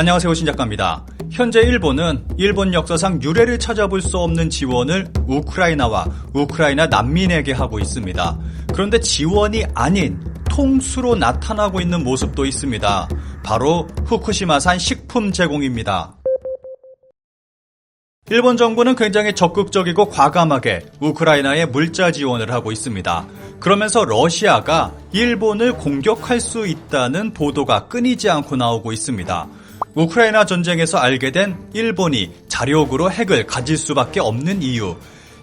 안녕하세요 신작가입니다. 현재 일본은 일본 역사상 유례를 찾아볼 수 없는 지원을 우크라이나와 우크라이나 난민에게 하고 있습니다. 그런데 지원이 아닌 통수로 나타나고 있는 모습도 있습니다. 바로 후쿠시마산 식품 제공입니다. 일본 정부는 굉장히 적극적이고 과감하게 우크라이나에 물자 지원을 하고 있습니다. 그러면서 러시아가 일본을 공격할 수 있다는 보도가 끊이지 않고 나오고 있습니다. 우크라이나 전쟁에서 알게 된 일본이 자력으로 핵을 가질 수밖에 없는 이유.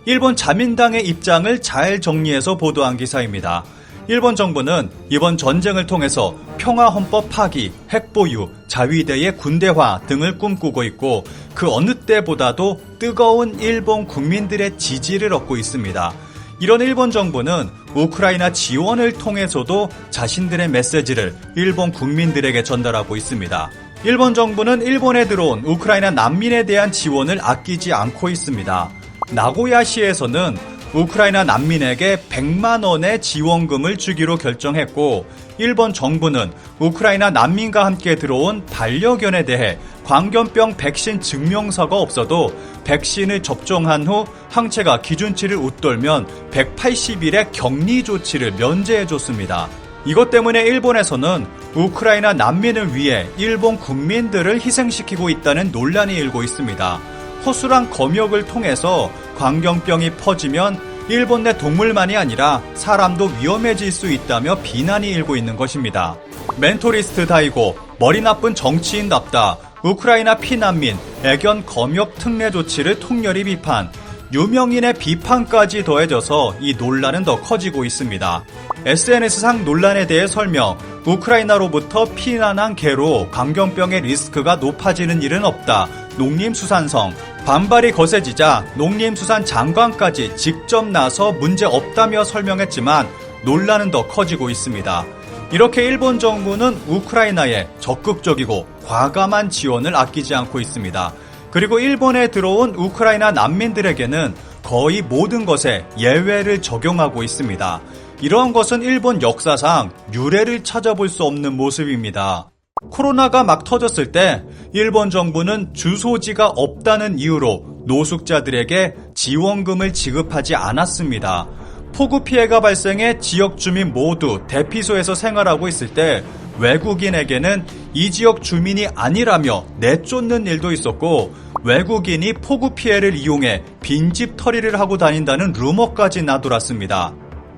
일본 자민당의 입장을 잘 정리해서 보도한 기사입니다. 일본 정부는 이번 전쟁을 통해서 평화헌법 파기, 핵보유, 자위대의 군대화 등을 꿈꾸고 있고 그 어느 때보다도 뜨거운 일본 국민들의 지지를 얻고 있습니다. 이런 일본 정부는 우크라이나 지원을 통해서도 자신들의 메시지를 일본 국민들에게 전달하고 있습니다. 일본 정부는 일본에 들어온 우크라이나 난민에 대한 지원을 아끼지 않고 있습니다. 나고야시에서는 우크라이나 난민에게 100만 원의 지원금을 주기로 결정했고 일본 정부는 우크라이나 난민과 함께 들어온 반려견에 대해 광견병 백신 증명서가 없어도 백신을 접종한 후 항체가 기준치를 웃돌면 180일의 격리 조치를 면제해 줬습니다. 이것 때문에 일본에서는 우크라이나 난민을 위해 일본 국민들을 희생시키고 있다는 논란이 일고 있습니다. 허술한 검역을 통해서 광견병이 퍼지면 일본 내 동물만이 아니라 사람도 위험해질 수 있다며 비난이 일고 있는 것입니다. 멘토리스트 다이고 머리 나쁜 정치인답다. 우크라이나 피난민 애견 검역 특례 조치를 통렬히 비판. 유명인의 비판까지 더해져서 이 논란은 더 커지고 있습니다. SNS상 논란에 대해 설명. 우크라이나로부터 피난한 개로 광견병의 리스크가 높아지는 일은 없다. 농림수산성. 반발이 거세지자 농림수산 장관까지 직접 나서 문제 없다며 설명했지만 논란은 더 커지고 있습니다. 이렇게 일본 정부는 우크라이나에 적극적이고 과감한 지원을 아끼지 않고 있습니다. 그리고 일본에 들어온 우크라이나 난민들에게는 거의 모든 것에 예외를 적용하고 있습니다. 이러한 것은 일본 역사상 유례를 찾아볼 수 없는 모습입니다. 코로나가 막 터졌을 때 일본 정부는 주소지가 없다는 이유로 노숙자들에게 지원금을 지급하지 않았습니다. 폭우 피해가 발생해 지역 주민 모두 대피소에서 생활하고 있을 때 외국인에게는 이 지역 주민이 아니라며 내쫓는 일도 있었고 외국인이 폭우 피해를 이용해 빈집 털이를 하고 다닌다는 루머까지 나돌았습니다.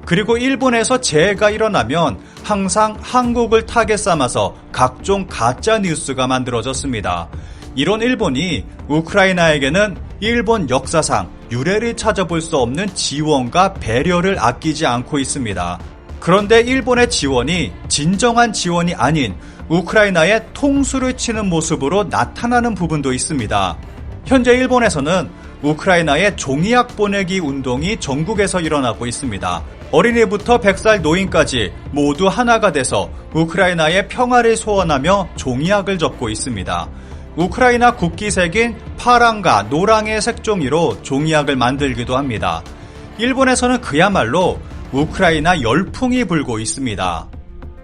그리고 일본에서 재해가 일어나면 항상 한국을 타겟 삼아서 각종 가짜 뉴스가 만들어졌습니다. 이런 일본이 우크라이나에게는 일본 역사상 유례를 찾아볼 수 없는 지원과 배려를 아끼지 않고 있습니다. 그런데 일본의 지원이 진정한 지원이 아닌 우크라이나의 통수를 치는 모습으로 나타나는 부분도 있습니다. 현재 일본에서는 우크라이나의 종이약 보내기 운동이 전국에서 일어나고 있습니다. 어린이부터 100살 노인까지 모두 하나가 돼서 우크라이나의 평화를 소원하며 종이약을 접고 있습니다. 우크라이나 국기색인 파랑과 노랑의 색종이로 종이약을 만들기도 합니다. 일본에서는 그야말로 우크라이나 열풍이 불고 있습니다.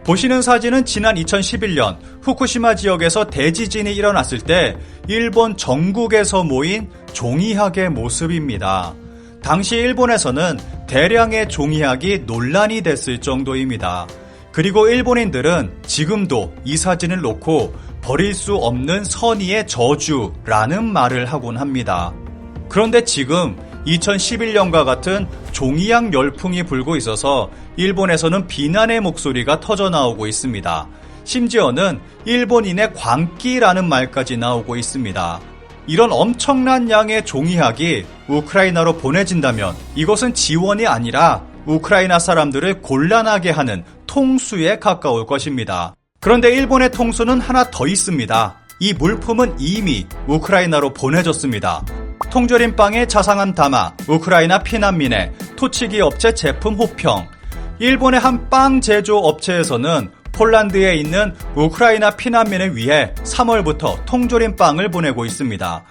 보시는 사진은 지난 2011년 후쿠시마 지역에서 대지진이 일어났을 때 일본 전국에서 모인 종이학의 모습입니다. 당시 일본에서는 대량의 종이학이 논란이 됐을 정도입니다. 그리고 일본인들은 지금도 이 사진을 놓고 버릴 수 없는 선의의 저주라는 말을 하곤 합니다. 그런데 지금 2011년과 같은 종이약 열풍이 불고 있어서 일본에서는 비난의 목소리가 터져 나오고 있습니다. 심지어는 일본인의 광기라는 말까지 나오고 있습니다. 이런 엄청난 양의 종이학이 우크라이나로 보내진다면 이것은 지원이 아니라 우크라이나 사람들을 곤란하게 하는 통수에 가까울 것입니다. 그런데 일본의 통수는 하나 더 있습니다. 이 물품은 이미 우크라이나로 보내졌습니다. 통조림 빵에 자상함 담아 우크라이나 피난민의 토치기 업체 제품 호평. 일본의 한 빵 제조 업체에서는 폴란드에 있는 우크라이나 피난민을 위해 3월부터 통조림 빵을 보내고 있습니다.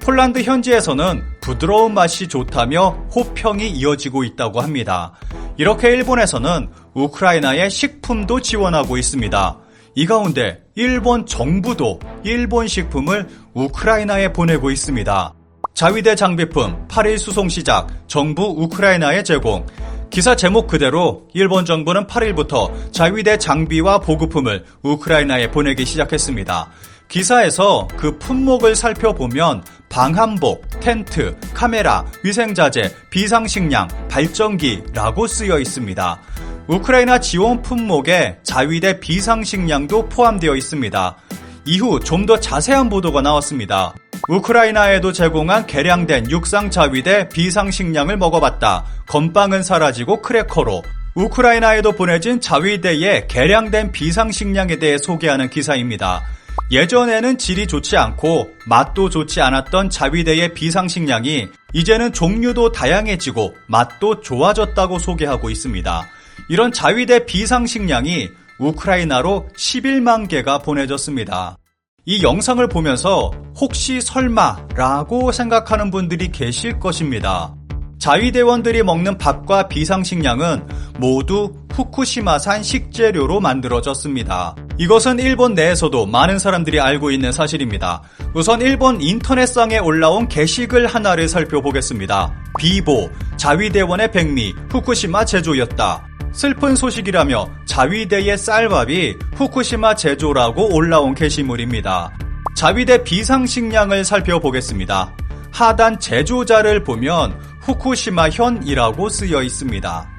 폴란드 현지에서는 부드러운 맛이 좋다며 호평이 이어지고 있다고 합니다. 이렇게 일본에서는 우크라이나의 식품도 지원하고 있습니다. 이 가운데 일본 정부도 일본 식품을 우크라이나에 보내고 있습니다. 자위대 장비품 8일 수송 시작, 정부 우크라이나에 제공. 기사 제목 그대로 일본 정부는 8일부터 자위대 장비와 보급품을 우크라이나에 보내기 시작했습니다. 기사에서 그 품목을 살펴보면 방한복, 텐트, 카메라, 위생자재, 비상식량, 발전기라고 쓰여 있습니다. 우크라이나 지원 품목에 자위대 비상식량도 포함되어 있습니다. 이후 좀 더 자세한 보도가 나왔습니다. 우크라이나에도 제공한 개량된 육상 자위대 비상식량을 먹어봤다. 건빵은 사라지고 크래커로. 우크라이나에도 보내진 자위대의 개량된 비상식량에 대해 소개하는 기사입니다. 예전에는 질이 좋지 않고 맛도 좋지 않았던 자위대의 비상식량이 이제는 종류도 다양해지고 맛도 좋아졌다고 소개하고 있습니다. 이런 자위대 비상식량이 우크라이나로 11만 개가 보내졌습니다. 이 영상을 보면서 혹시 설마 라고 생각하는 분들이 계실 것입니다. 자위대원들이 먹는 밥과 비상식량은 모두 후쿠시마산 식재료로 만들어졌습니다. 이것은 일본 내에서도 많은 사람들이 알고 있는 사실입니다. 우선 일본 인터넷상에 올라온 게시글 하나를 살펴보겠습니다. 비보, 자위대원의 백미, 후쿠시마 제조였다. 슬픈 소식이라며 자위대의 쌀밥이 후쿠시마 제조라고 올라온 게시물입니다. 자위대 비상식량을 살펴보겠습니다. 하단 제조자를 보면 후쿠시마 현이라고 쓰여 있습니다.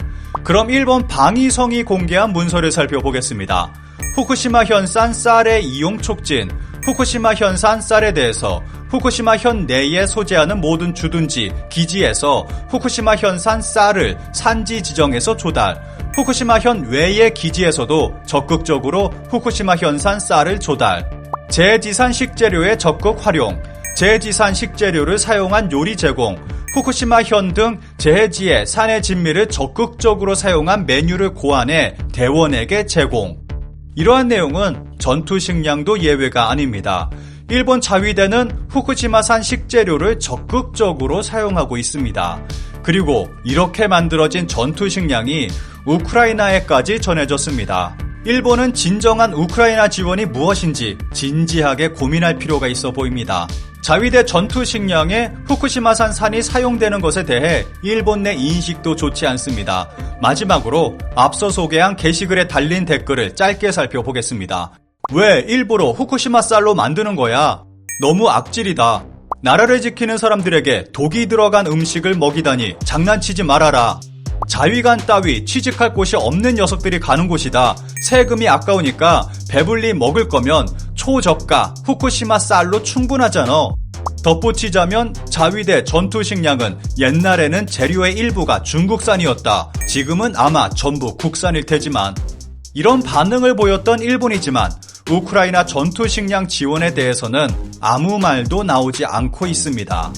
그럼 일본 방위성이 공개한 문서를 살펴보겠습니다. 후쿠시마 현산 쌀의 이용 촉진, 후쿠시마 현산 쌀에 대해서 후쿠시마 현 내에 소재하는 모든 주둔지, 기지에서 후쿠시마 현산 쌀을 산지 지정해서 조달, 후쿠시마 현 외의 기지에서도 적극적으로 후쿠시마 현산 쌀을 조달, 재지산 식재료의 적극 활용, 재지산 식재료를 사용한 요리 제공, 후쿠시마 현 등 재해지의 산의 진미를 적극적으로 사용한 메뉴를 고안해 대원에게 제공. 이러한 내용은 전투 식량도 예외가 아닙니다. 일본 자위대는 후쿠시마산 식재료를 적극적으로 사용하고 있습니다. 그리고 이렇게 만들어진 전투 식량이 우크라이나에까지 전해졌습니다. 일본은 진정한 우크라이나 지원이 무엇인지 진지하게 고민할 필요가 있어 보입니다. 자위대 전투 식량에 후쿠시마산 산이 사용되는 것에 대해 일본 내 인식도 좋지 않습니다. 마지막으로 앞서 소개한 게시글에 달린 댓글을 짧게 살펴보겠습니다. 왜 일부러 후쿠시마 쌀로 만드는 거야? 너무 악질이다. 나라를 지키는 사람들에게 독이 들어간 음식을 먹이다니 장난치지 말아라. 자위관 따위 취직할 곳이 없는 녀석들이 가는 곳이다. 세금이 아까우니까 배불리 먹을 거면 초저가 후쿠시마 쌀로 충분하잖아. 덧붙이자면 자위대 전투 식량은 옛날에는 재료의 일부가 중국산이었다. 지금은 아마 전부 국산일 테지만 이런 반응을 보였던 일본이지만 우크라이나 전투 식량 지원에 대해서는 아무 말도 나오지 않고 있습니다.